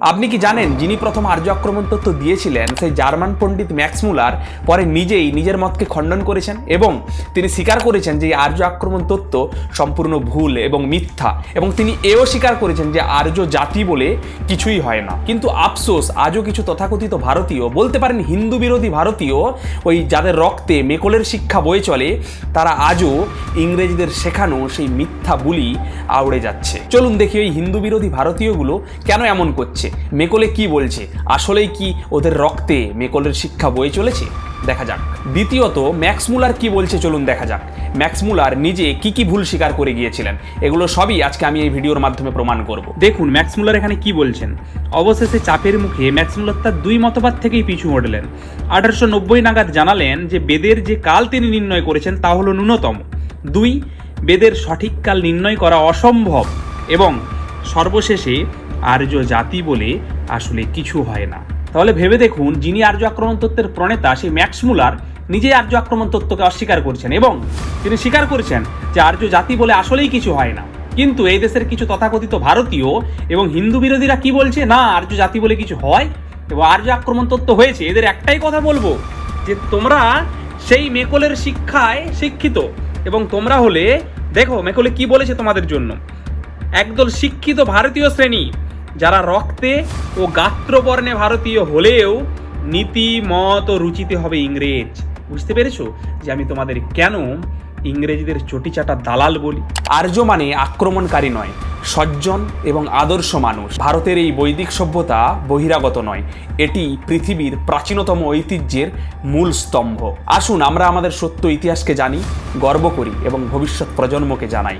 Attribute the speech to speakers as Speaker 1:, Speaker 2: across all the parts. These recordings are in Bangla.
Speaker 1: আপনি কি জানেন, যিনি প্রথম আর্য আক্রমণ তত্ত্ব দিয়েছিলেন, সেই জার্মান পণ্ডিত ম্যাক্স মুলার পরে নিজেই নিজের মতকে খণ্ডন করেছেন এবং তিনি স্বীকার করেছেন যে আর্য আক্রমণ তত্ত্ব সম্পূর্ণ ভুল এবং মিথ্যা এবং তিনি এও স্বীকার করেছেন যে আর্য জাতি বলে কিছুই হয় না। কিন্তু আফসোস, আজও কিছু তথাকথিত ভারতীয়, বলতে পারেন হিন্দু বিরোধী ভারতীয়, ওই যাদের রক্তে মেকলের শিক্ষা বয়ে চলে, তারা আজও ইংরেজদের শেখানো সেই মিথ্যা বুলি আউড়ে যাচ্ছে। চলুন দেখি ওই হিন্দু বিরোধী ভারতীয়গুলো কেন এমন করছে। মেকলে কি বলছে? আসলেই কি ওদের রক্তে মেকলের শিক্ষা বয়ে চলেছে? দেখা যাক। দ্বিতীয়ত, ম্যাক্স মুলার কি বলছে চলুন দেখা যাক। ম্যাক্স মুলার নিজে কি কি ভুল স্বীকার করে গিয়েছিলেন? এগুলো সবই আজকে আমি এই ভিডিওর মাধ্যমে প্রমাণ করব।
Speaker 2: দেখুন, ম্যাক্স মুলার এখানে কি বলছেন? অবশেষে চাপের মুখে ম্যাক্স মুলার তার দুই মতবাদ থেকেই পিছু হটলেন। আঠারোশো নব্বই নাগাদ জানালেন যে, বেদের যে কাল তিনি নির্ণয় করেছেন তা হলো ন্যূনতম। দুই, বেদের সঠিক কাল নির্ণয় করা অসম্ভব। এবং সর্বশেষে আর্য জাতি বলে আসলে কিছু হয় না। তাহলে ভেবে দেখুন, যিনি আর্য আক্রমণ তত্ত্বের প্রণেতা, সেই ম্যাক্স মুলার নিজেই আর্য আক্রমণ তত্ত্বকে অস্বীকার করছেন এবং তিনি স্বীকার করেছেন যে আর্য জাতি বলে আসলেই কিছু হয় না। কিন্তু এই দেশের কিছু তথাকথিত ভারতীয় এবং হিন্দু বিরোধীরা কি বলছে? না, আর্য জাতি বলে কিছু হয় এবং আর্য আক্রমণ তত্ত্ব হয়েছে। এদের একটাই কথা বলব যে তোমরা সেই মেকলের শিক্ষায় শিক্ষিত এবং তোমরা হলে, দেখো, মেকলে কি বলেছে তোমাদের জন্য? একদল শিক্ষিত ভারতীয় শ্রেণি যারা রক্তে ও গাত্রবর্ণে ভারতীয় হলেও নীতি, মত ও রুচিতে হবে ইংরেজ। বুঝতে পেরেছ যে আমি তোমাদের কেন ইংরেজদের চটিচাটা দালাল বলি?
Speaker 1: আর্য মানে আক্রমণকারী নয়, সজ্জন এবং আদর্শ মানুষ। ভারতের এই বৈদিক সভ্যতা বহিরাগত নয়, এটি পৃথিবীর প্রাচীনতম ঐতিহ্যের মূল স্তম্ভ। আসুন আমরা আমাদের সত্য ইতিহাসকে জানি, গর্ব করি এবং ভবিষ্যৎ প্রজন্মকে জানাই।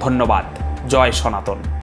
Speaker 1: ধন্যবাদ। জয় সনাতন।